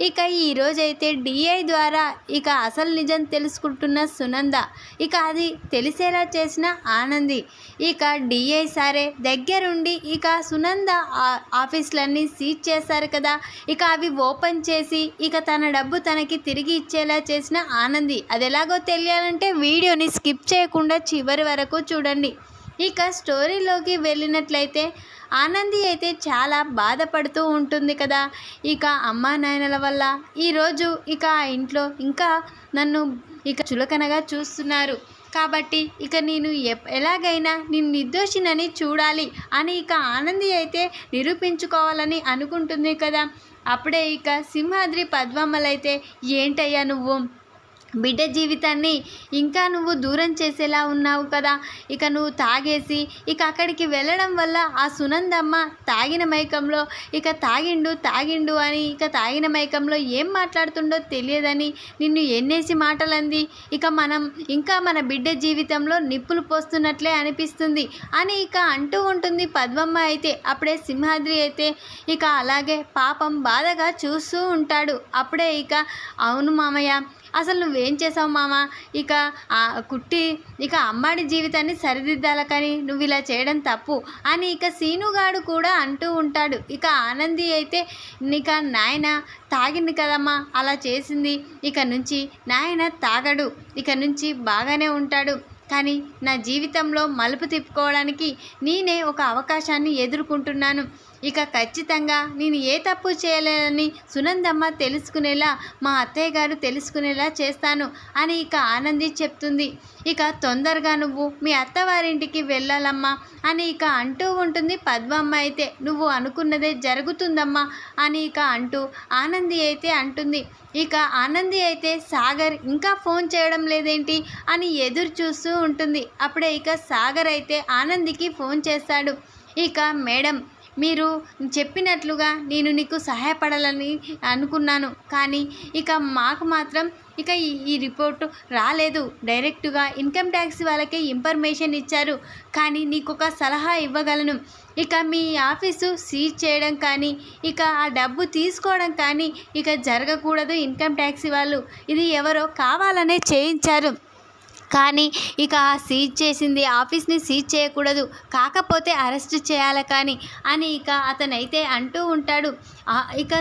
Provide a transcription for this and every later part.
ఇక ఈరోజైతే డిఐ ద్వారా ఇక అసలు నిజం తెలుసుకుంటున్న సునంద. ఇక అది తెలిసేలా చేసిన ఆనంది. ఇక డిఐ సరే దగ్గరుండి ఇక సునంద ఆ- ఆఫీసులన్నీ సీజ్ చేశారు కదా. ఇక అవి ఓపెన్ చేసి ఇక తన డబ్బు తనకి తిరిగి ఇచ్చేలా చేసిన ఆనంది. అది ఎలాగో తెలియాలంటే వీడియోని స్కిప్ చేయకుండా చివరి వరకు చూడండి. ఇక స్టోరీలోకి వెళ్ళినట్లయితే ఆనంది అయితే చాలా బాధపడుతూ ఉంటుంది కదా. ఇక అమ్మా నాయనల వల్ల ఈరోజు ఇక ఆ ఇంట్లో ఇంకా నన్ను ఇక చులకనగా చూస్తున్నారు. కాబట్టి ఇక నేను ఎ ఎలాగైనా నేను నిర్దోషినని చూడాలి అని ఇక ఆనంది అయితే నిరూపించుకోవాలని అనుకుంటుంది కదా. అప్పుడే ఇక సింహాద్రి పద్మమ్మలైతే ఏంటయ్యా నువ్వు? బిడ్డ జీవితాన్ని ఇంకా నువ్వు దూరం చేసేలా ఉన్నావు కదా. ఇక నువ్వు తాగేసి ఇక అక్కడికి వెళ్ళడం వల్ల ఆ సునందమ్మ తాగిన మైకంలో ఇక తాగిండు తాగిండు అని ఇక తాగిన మైకంలో ఏం మాట్లాడుతుండో తెలియదని నిన్ను ఎన్నేసి మాటలంది. ఇక మనం ఇంకా మన బిడ్డ జీవితంలో నిప్పులు పోస్తున్నట్లే అనిపిస్తుంది అని ఇక అంటూ ఉంటుంది పద్మమ్మ అయితే. అప్పుడే సింహాద్రి అయితే ఇక అలాగే పాపం బాధగా చూస్తూ ఉంటాడు. అప్పుడే ఇక అవును మామయ్య అసలు నువ్వేం చేసావు మామ? ఇక ఆ కుట్టి ఇక అమ్మాడి జీవితాన్ని సరిదిద్దాల కానీ నువ్వు ఇలా చేయడం తప్పు అని ఇక సీనుగాడు కూడా అంటూ ఉంటాడు. ఇక ఆనంది అయితే ఇక నాయన తాగింది కదమ్మా అలా చేసింది. ఇక నుంచి నాయన తాగడు. ఇక నుంచి బాగానే ఉంటాడు. కానీ నా జీవితంలో మలుపు తిప్పుకోవడానికి నేనే ఒక అవకాశాన్ని ఎదుర్కొంటున్నాను. ఇక ఖచ్చితంగా నేను ఏ తప్పు చేయలేదని సునందమ్మ తెలుసుకునేలా మా అత్తయ్య గారు తెలుసుకునేలా చేస్తాను అని ఇక ఆనంది చెప్తుంది. ఇక తొందరగా నువ్వు మీ అత్తవారింటికి వెళ్ళాలమ్మా అని ఇక అంటూ ఉంటుంది పద్మమ్మ అయితే. నువ్వు అనుకున్నదే జరుగుతుందమ్మా అని ఇక అంటూ ఆనంది అయితే అంటుంది. ఇక ఆనంది అయితే సాగర్ ఇంకా ఫోన్ చేయడం లేదేంటి అని ఎదురు చూస్తూ ఉంటుంది. అప్పుడే ఇక సాగర్ అయితే ఆనందికి ఫోన్ చేస్తాడు. ఇక మేడం మీరు చెప్పినట్లుగా నేను నీకు సహాయపడాలని అనుకున్నాను. కానీ ఇక మాకు మాత్రం ఇక ఈ ఈ రాలేదు. డైరెక్ట్గా ఇన్కమ్ ట్యాక్స్ వాళ్ళకే ఇన్ఫర్మేషన్ ఇచ్చారు. కానీ నీకు ఒక సలహా ఇవ్వగలను. ఇక మీ ఆఫీసు సీజ్ చేయడం కానీ ఇక ఆ డబ్బు తీసుకోవడం కానీ ఇక జరగకూడదు ఇన్కమ్ ట్యాక్స్ వాళ్ళు. ఇది ఎవరో కావాలనే చేయించారు. కానీ ఇక సీజ్ చేసింది ఆఫీస్ని సీజ్ చేయకూడదు. కాకపోతే అరెస్ట్ చేయాలి కానీ అని ఇక అతనైతే అంటూ ఉంటాడు. ఇక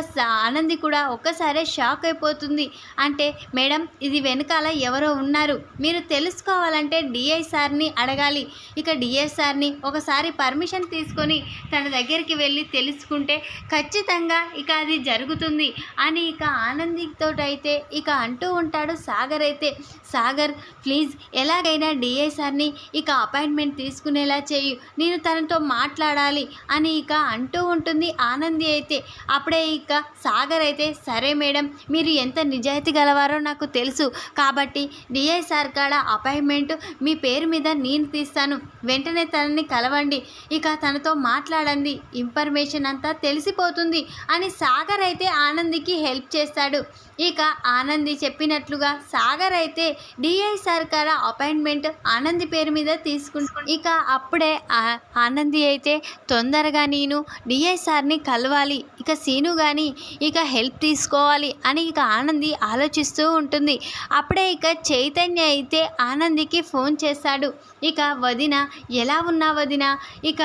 ఆనంది కూడా ఒక్కసారే షాక్ అయిపోతుంది. అంటే మేడం ఇది వెనకాల ఎవరో ఉన్నారు. మీరు తెలుసుకోవాలంటే డిఐ సార్ని అడగాలి. ఇక డిఐ సార్ని ఒకసారి పర్మిషన్ తీసుకొని తన దగ్గరికి వెళ్ళి తెలుసుకుంటే ఖచ్చితంగా ఇక అది జరుగుతుంది అని ఇక ఆనందితో అయితే ఇక అంటూ ఉంటాడు సాగర్ అయితే. సాగర్ ప్లీజ్ ఎలాగైనా డిఐ సార్ని ఇక అపాయింట్మెంట్ తీసుకునేలా చేయు నేను తనతో మాట్లాడాలి అని ఇక అంటూ ఉంటుంది ఆనంది అయితే. అప్పుడే ఇక సాగర్ అయితే సరే మేడం మీరు ఎంత నిజాయితీ గలవారో నాకు తెలుసు. కాబట్టి డిఐ సార్ కాడ అపాయింట్మెంట్ మీ పేరు మీద నేను తీస్తాను. వెంటనే తనని కలవండి. ఇక తనతో మాట్లాడండి. ఇన్ఫర్మేషన్ అంతా తెలిసిపోతుంది అని సాగర్ అయితే ఆనందికి హెల్ప్ చేస్తాడు. ఇక ఆనంది చెప్పినట్లుగా సాగర్ అయితే డిఐ సార్ అపాయింట్మెంట్ ఆనంది పేరు మీద తీసుకుంటు ఇక అప్పుడే ఆనంది అయితే తొందరగా నేను డిఐ సార్ని కలవాలి. ఇక సీను కానీ ఇక హెల్ప్ తీసుకోవాలి అని ఇక ఆనంది ఆలోచిస్తూ ఉంటుంది. అప్పుడే ఇక చైతన్య అయితే ఆనందికి ఫోన్ చేశాడు ఇక వదిన ఎలా ఉన్నా వదిన? ఇక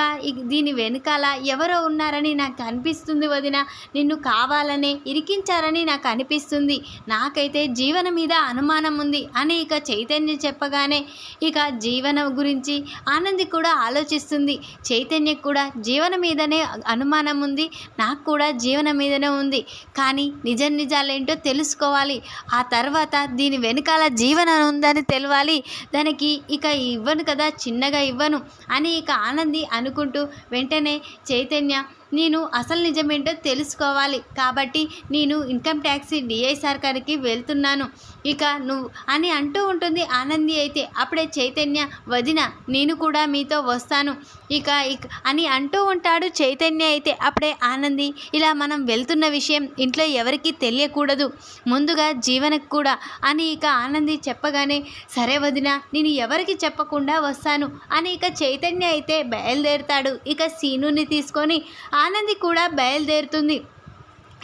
దీని వెనకాల ఎవరో ఉన్నారని నాకు అనిపిస్తుంది వదిన. నిన్ను కావాలనే ఇరికించారని నాకు అనిపిస్తుంది. నాకైతే జీవన మీద అనుమానం ఉంది అని ఇక చైతన్య చెప్పగానే ఇక జీవన గురించి ఆనంది కూడా ఆలోచిస్తుంది. చైతన్య కూడా జీవన మీదనే అనుమానం ఉంది. నాకు కూడా జీవనం మీదనే ఉంది. కానీ నిజం నిజాలేంటో తెలుసుకోవాలి. ఆ తర్వాత దీని వెనకాల జీవనం ఉందని తెలవాలి. దానికి ఇక ఇవ్వను కదా చిన్నగా ఇవ్వను అని ఇక ఆనంది అనుకుంటూ వెంటనే చైతన్య నేను అసలు నిజమేంటో తెలుసుకోవాలి. కాబట్టి నేను ఇన్కమ్ ట్యాక్స్ డిఐ సార్ గారికి వెళ్తున్నాను. ఇక నువ్వు అని అంటూ ఉంటుంది ఆనంది అయితే. అప్పుడే చైతన్య వదిన నేను కూడా మీతో వస్తాను. ఇక ఇక అని అంటూ ఉంటాడు చైతన్య అయితే. అప్పుడే ఆనంది ఇలా మనం వెళ్తున్న విషయం ఇంట్లో ఎవరికీ తెలియకూడదు. ముందుగా జీవనకు కూడా అని ఇక ఆనంది చెప్పగానే సరే వదిన నేను ఎవరికి చెప్పకుండా వస్తాను. అని ఇక చైతన్య అయితే బయలుదేరుతాడు. ఇక సీనుని తీసుకొని ఆనంది కూడా బయలుదేరుతుంది.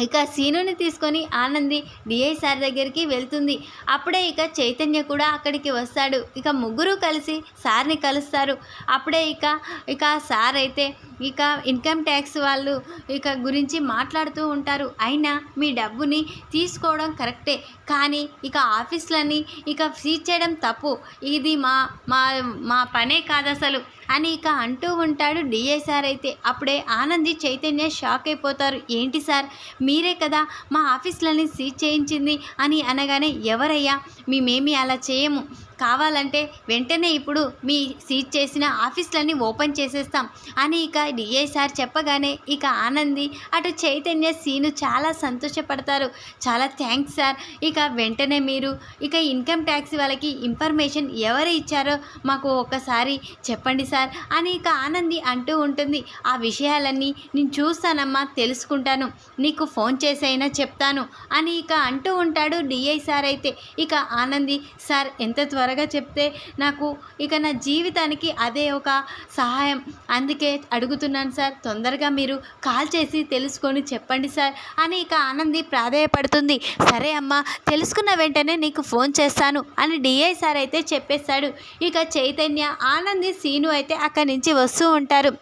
ఇక సీనుని తీసుకొని ఆనంది డిఐ సార్ దగ్గరికి వెళ్తుంది. అప్పుడే ఇక చైతన్య కూడా అక్కడికి వస్తాడు. ఇక ముగ్గురు కలిసి సార్ని కలుస్తారు. అప్పుడే ఇక ఇక సార్ అయితే ఇక ఇన్కమ్ ట్యాక్స్ వాళ్ళు ఇక గురించి మాట్లాడుతూ ఉంటారు. అయినా మీ డబ్బుని తీసుకోవడం కరెక్టే. కానీ ఇక ఆఫీస్లని ఇక సీజ్ చేయడం తప్పు. ఇది మా మా మా పనే కాదు అసలు అని ఇక అంటూ ఉంటాడు డిఐ సార్ అయితే. అప్పుడే ఆనంది చైతన్య షాక్ అయిపోతారు. ఏంటి సార్? మీరే కదా మా ఆఫీస్లని సీజ్ చేయించింది అని అనగానే ఎవరయ్యా? మేమేమి అలా చేయము. కావాలంటే వెంటనే ఇప్పుడు మీ సీట్ చేసిన ఆఫీస్లన్నీ ఓపెన్ చేసేస్తాం. అని ఇక డిఐ సార్ చెప్పగానే ఇక ఆనంది అటు చైతన్య సీను చాలా సంతోషపడతారు. చాలా థ్యాంక్స్ సార్. ఇక వెంటనే మీరు ఇక ఇన్కమ్ ట్యాక్స్ వాళ్ళకి ఇన్ఫర్మేషన్ ఎవరు ఇచ్చారో మాకు ఒక్కసారి చెప్పండి సార్ అని ఇక ఆనంది అంటూ ఉంటుంది. ఆ విషయాలన్నీ నేను చూస్తానమ్మా తెలుసుకుంటాను. నీకు ఫోన్ చేసైనా చెప్తాను అని ఇక అంటూ ఉంటాడు డిఐ సార్ అయితే. ఇక ఆనంది సార్ ఎంత త్వరగా చెప్తే నాకు ఇక నా జీవితానికి అదే ఒక సహాయం. అందుకే అడుగుతున్నాను సార్ తొందరగా మీరు కాల్ చేసి తెలుసుకొని చెప్పండి సార్ అని ఇక ఆనంది ప్రాధేయపడుతుంది. సరే అమ్మా తెలుసుకున్న వెంటనే నీకు ఫోన్ చేస్తాను అని డిఐ సార్ అయితే చెప్పేశాడు ఇక చైతన్య ఆనంది సీను అయితే అక్కడి నుంచి వస్తూ ఉంటారు.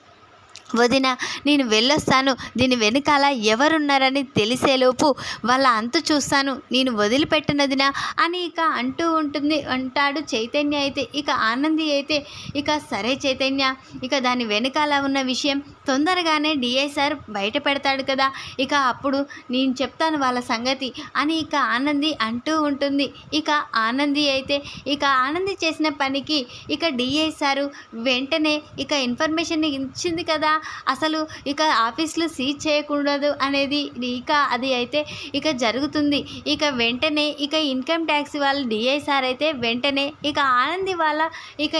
వదిన నేను వెళ్ళొస్తాను. దీని వెనకాల ఎవరున్నారని తెలిసేలోపు వాళ్ళ అంతు చూస్తాను. నేను వదిలిపెట్టనదిన? అని ఇక అంటూ ఉంటుంది. అంటాడు చైతన్య అయితే. ఇక ఆనంది అయితే ఇక సరే చైతన్య. ఇక దాని వెనకాల ఉన్న విషయం తొందరగానే డిఐ సార్ బయట పెడతాడు కదా. ఇక అప్పుడు నేను చెప్తాను వాళ్ళ సంగతి అని ఇక ఆనంది అంటూ ఉంటుంది. ఇక ఆనంది అయితే ఇక ఆనంది చేసిన పనికి ఇక డిఐ సారు వెంటనే ఇక ఇన్ఫర్మేషన్ ఇచ్చింది కదా. అసలు ఇక ఆఫీస్లో సీజ్ చేయకూడదు అనేది ఇక అది అయితే ఇక జరుగుతుంది. ఇక వెంటనే ఇక ఇన్కమ్ ట్యాక్స్ వాళ్ళ డిఐ సార్ అయితే వెంటనే ఇక ఆనంది వాళ్ళ ఇక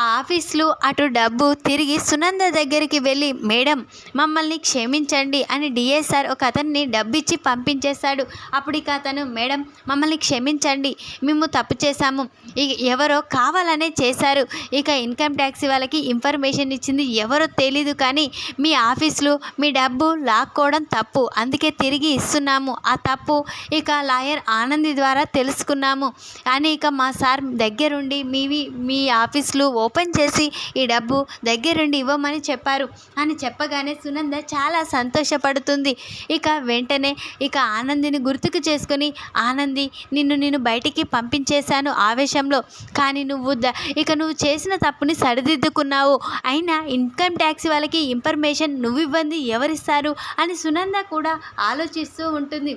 ఆ ఆఫీస్లో అటు డబ్బు తిరిగి సునంద దగ్గరికి వెళ్ళి మేడం మమ్మల్ని క్షమించండి అని డిఐ సార్ ఒక అతన్ని డబ్బు ఇచ్చి పంపించేశాడు. అప్పుడు ఇక అతను మేడం మమ్మల్ని క్షమించండి మేము తప్పు చేశాము. ఇక ఎవరో కావాలనే చేశారు. ఇక ఇన్కమ్ ట్యాక్స్ వాళ్ళకి ఇన్ఫర్మేషన్ ఇచ్చింది ఎవరో తెలీదు కానీ మీ ఆఫీసులు మీ డబ్బు లాక్కోవడం తప్పు. అందుకే తిరిగి ఇస్తున్నాము. ఆ తప్పు ఇక లాయర్ ఆనంది ద్వారా తెలుసుకున్నాము. అని ఇక మా సార్ దగ్గరుండి మీవి మీ ఆఫీసులు ఓపెన్ చేసి ఈ డబ్బు దగ్గరుండి ఇవ్వమని చెప్పారు. అని చెప్పగానే సునంద చాలా సంతోషపడుతుంది. ఇక వెంటనే ఇక ఆనందిని గుర్తుకు చేసుకొని ఆనంది నిన్ను నేను బయటికి పంపించేశాను ఆవేశంలో. కానీ నువ్వు ద ఇక నువ్వు చేసిన తప్పుని సరిదిద్దుకున్నావు. అయినా ఇన్కమ్ ట్యాక్స్ వాళ్ళకి ఇన్ఫర్మేషన్ నువ్వు ఇవ్వండి ఎవరిస్తారు అని సునంద కూడా ఆలోచిస్తూ ఉంటుంది.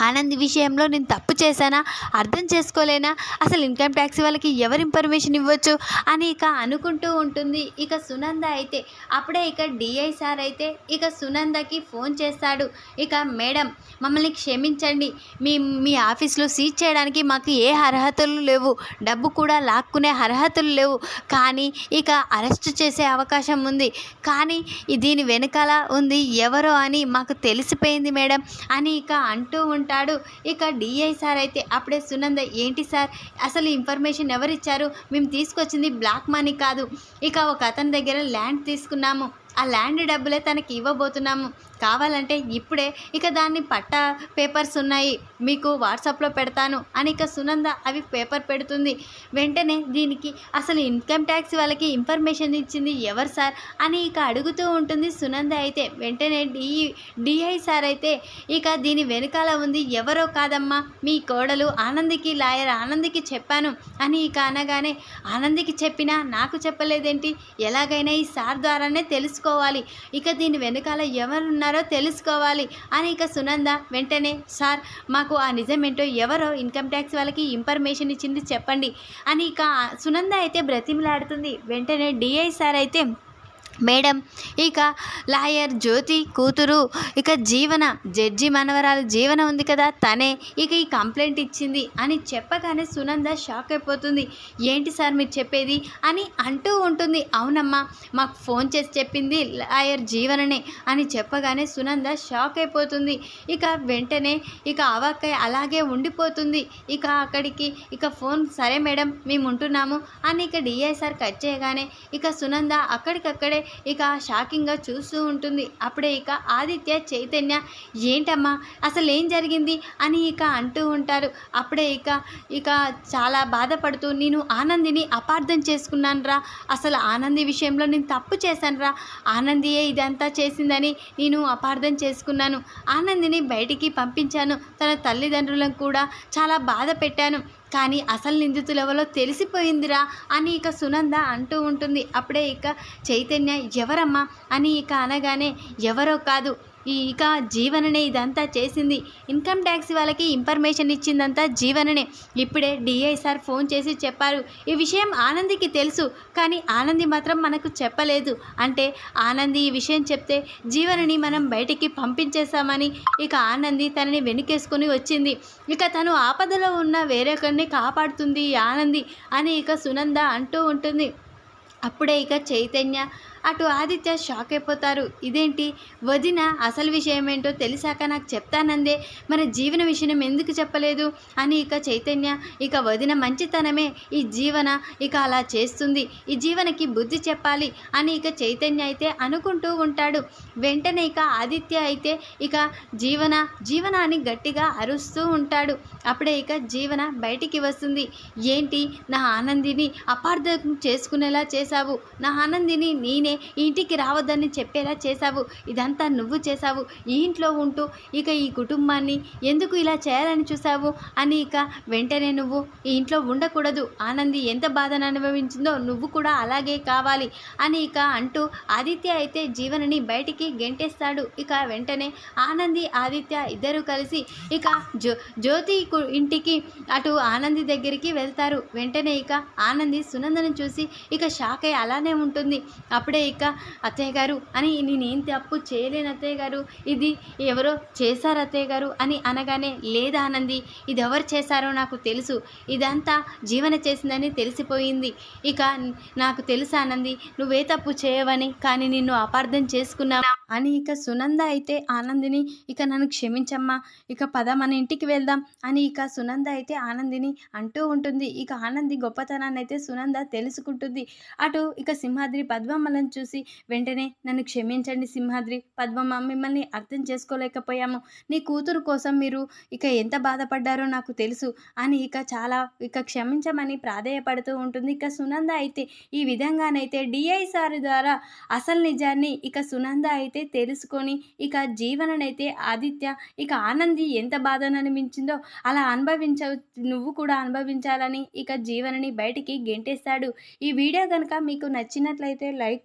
ఆనంద్ విషయంలో నేను తప్పు చేశానా? అర్థం చేసుకోలేనా? అసలు ఇన్కమ్ ట్యాక్స్ వాళ్ళకి ఎవరు ఇన్ఫర్మేషన్ ఇవ్వచ్చు? అని ఇక అనుకుంటూ ఉంటుంది. ఇక సునంద అయితే అప్పుడే ఇక డిఐ సార్ అయితే ఇక సునందకి ఫోన్ చేస్తాడు. ఇక మేడం మమ్మల్ని క్షమించండి. మీ మీ ఆఫీస్లో సీజ్ చేయడానికి మాకు ఏ అర్హతలు లేవు. డబ్బు కూడా లాక్కునే అర్హతలు లేవు. కానీ ఇక అరెస్ట్ చేసే అవకాశం ఉంది. కానీ దీని వెనకాల ఉంది ఎవరో అని మాకు తెలిసిపోయింది మేడం అని ఇక అంటూ ఉంటాడు. ఇక డిఐ సార్ అయితే అప్పుడే సునంద ఏంటి సార్? అసలు ఇన్ఫర్మేషన్ ఎవరిచ్చారు? మేము తీసుకొచ్చింది బ్లాక్ మనీ కాదు. ఇక ఒక అతని దగ్గర ల్యాండ్ తీసుకున్నాము. ఆ ల్యాండ్ డబ్బులే తనకి ఇవ్వబోతున్నాము. కావాలంటే ఇప్పుడే ఇక దాన్ని పట్టా పేపర్స్ ఉన్నాయి మీకు వాట్సాప్లో పెడతాను అని ఇక సునంద అవి పేపర్ పెడుతుంది. వెంటనే దీనికి అసలు ఇన్కమ్ ట్యాక్స్ వాళ్ళకి ఇన్ఫర్మేషన్ ఇచ్చింది ఎవరు సార్ అని ఇక అడుగుతూ ఉంటుంది సునంద అయితే. వెంటనే డిఈ డిఐ సార్ అయితే ఇక దీని వెనకాల ఉంది ఎవరో కాదమ్మా మీ కోడలు ఆనందికి లాయర్ ఆనందికి చెప్పాను అని ఇక అనగానే ఆనందికి చెప్పినా నాకు చెప్పలేదేంటి? ఎలాగైనా ఈ సార్ ద్వారానే తెలుసు తెలుసుకోవాలి. ఇక దీని వెనకాల ఎవరున్నారో తెలుసుకోవాలి. అని ఇక సునంద వెంటనే సార్ మాకు ఆ నిజమేంటో ఎవరో ఇన్కమ్ ట్యాక్స్ వాళ్ళకి ఇన్ఫర్మేషన్ ఇచ్చింది చెప్పండి. అని ఇక సునంద అయితే బ్రతిమలాడుతుంది. వెంటనే డిఐ సార్ అయితే మేడం ఇక లాయర్ జ్యోతి కూతురు ఇక జీవన జడ్జి మనవరాలు జీవన ఉంది కదా తనే ఇక ఈ కంప్లైంట్ ఇచ్చింది అని చెప్పగానే సునంద షాక్ అయిపోతుంది. ఏంటి సార్ మీరు చెప్పేది? అని అంటూ ఉంటుంది. అవునమ్మా మాకు ఫోన్ చేసి చెప్పింది లాయర్ జీవననే అని చెప్పగానే సునంద షాక్ అయిపోతుంది. ఇక వెంటనే ఇక అవాక్కయ్య అలాగే ఉండిపోతుంది. ఇక అక్కడికి ఇక ఫోన్ సరే మేడం మేము ఉంటున్నాము అని ఇక డిఐ సార్ కట్ చేయగానే ఇక సునంద అక్కడికక్కడే ఇక షాకింగ్గా చూస్తూ ఉంటుంది. అప్పుడే ఇక ఆదిత్య చైతన్య ఏంటమ్మా అసలు ఏం జరిగింది? అని ఇక అంటూ ఉంటారు. అప్పుడే ఇక ఇక చాలా బాధపడుతూ నేను ఆనందిని అపార్థం చేసుకున్నాను రా అసలు ఆనంది విషయంలో నేను తప్పు చేశాను రా ఆనందియే ఇదంతా చేసిందని నేను అపార్థం చేసుకున్నాను. ఆనందిని బయటికి పంపించాను. తన తల్లిదండ్రులను కూడా చాలా బాధ పెట్టాను. కానీ అసలు నిందితులు ఎవరో తెలిసిపోయిందిరా అని ఇక సునంద అంటూ ఉంటుంది. అప్పుడే ఇక చైతన్య ఎవరమ్మా? అని ఇక అనగానే ఎవరో కాదు ఇక జీవననే ఇదంతా చేసింది. ఇన్కమ్ ట్యాక్స్ వాళ్ళకి ఇన్ఫర్మేషన్ ఇచ్చిందంతా జీవననే. ఇప్పుడే డిఐ సార్ ఫోన్ చేసి చెప్పారు. ఈ విషయం ఆనందికి తెలుసు కానీ ఆనంది మాత్రం మనకు చెప్పలేదు. అంటే ఆనంది ఈ విషయం చెప్తే జీవనని మనం బయటికి పంపించేశామని ఇక ఆనంది తనని వెనుకేసుకొని వచ్చింది. ఇక తను ఆపదలో ఉన్న వేరొకరిని కాపాడుతుంది ఆనంది అని ఇక సునంద అంటూ ఉంటుంది. అప్పుడే ఇక చైతన్య అటు ఆదిత్య షాక్ అయిపోతారు. ఇదేంటి? వదిన అసలు విషయం ఏంటో తెలిసాక నాకు చెప్తానందే. మరి జీవన విషయం ఎందుకు చెప్పలేదు? అని ఇక చైతన్య ఇక వదిన మంచితనమే. ఈ జీవన ఇక అలా చేస్తుంది. ఈ జీవనకి బుద్ధి చెప్పాలి అని ఇక చైతన్య అయితే అనుకుంటూ ఉంటాడు. వెంటనే ఇక ఆదిత్య అయితే ఇక జీవన జీవన అని గట్టిగా అరుస్తూ ఉంటాడు. అప్పుడే ఇక జీవన బయటికి వస్తుంది. ఏంటి? నా ఆనందిని అపార్థం చేసుకునేలా చేశావు. నా ఆనందిని నేనే ఇంటికి రావద్దని చెప్పేలా చేశావు. ఇదంతా నువ్వు చేశావు. ఈ ఇంట్లో ఉంటూ ఇక ఈ కుటుంబాన్ని ఎందుకు ఇలా చేయాలని చూసావు అని ఇక వెంటనే నువ్వు ఈ ఇంట్లో ఉండకూడదు. ఆనంది ఎంత బాధను అనుభవించిందో నువ్వు కూడా అలాగే కావాలి అని ఇక అంటూ ఆదిత్య అయితే జీవనని బయటికి గెంటేస్తాడు. ఇక వెంటనే ఆనంది ఆదిత్య ఇద్దరు కలిసి ఇక జ్యో జ్యోతి కు- ఇంటికి అటు ఆనంది దగ్గరికి వెళ్తారు. వెంటనే ఇక ఆనంది సునందను చూసి ఇక షాక్ అయి అలానే ఉంటుంది. అప్పుడే ఇక అత్తయ్య గారు అని నేనేం తప్పు చేయలేను అత్తయ్య గారు. ఇది ఎవరో చేశారు అత్తయ్య గారు అని అనగానే లేదా ఆనంది ఇది ఎవరు చేశారో నాకు తెలుసు. ఇదంతా జీవన చేసిందని తెలిసిపోయింది. ఇక నాకు తెలుసు ఆనంది నువ్వే తప్పు చేయవని కానీ నిన్ను అపార్థం చేసుకున్నావు అని ఇక సునంద అయితే ఆనందిని ఇక నన్ను క్షమించమ్మా ఇక పద మన ఇంటికి వెళ్దాం అని ఇక సునంద అయితే ఆనందిని అంటూ ఉంటుంది. ఇక ఆనంది గొప్పతనాన్ని అయితే సునంద తెలుసుకుంటుంది. అటు ఇక సింహాద్రి పద్మమ్మలను చూసి వెంటనే నన్ను క్షమించండి సింహాద్రి. పద్మమ్మ మిమ్మల్ని అర్థం చేసుకోలేకపోయాము. నీ కూతురు కోసం మీరు ఇక ఎంత బాధపడ్డారో నాకు తెలుసు. అని ఇక చాలా ఇక క్షమించమని ప్రాధేయపడుతూ ఉంటుంది. ఇక సునంద అయితే ఈ విధంగానైతే డిఐ సార్ ద్వారా అసలు నిజాన్ని ఇక సునంద అయితే తెలుసుకొని ఇక జీవననైతే ఆదిత్య ఇక ఆనంది ఎంత బాధను అనిపించిందో అలా అనుభవించ నువ్వు కూడా అనుభవించాలని ఇక జీవనని బయటికి గెంటేస్తాడు. ఈ వీడియో కనుక మీకు నచ్చినట్లయితే లైక్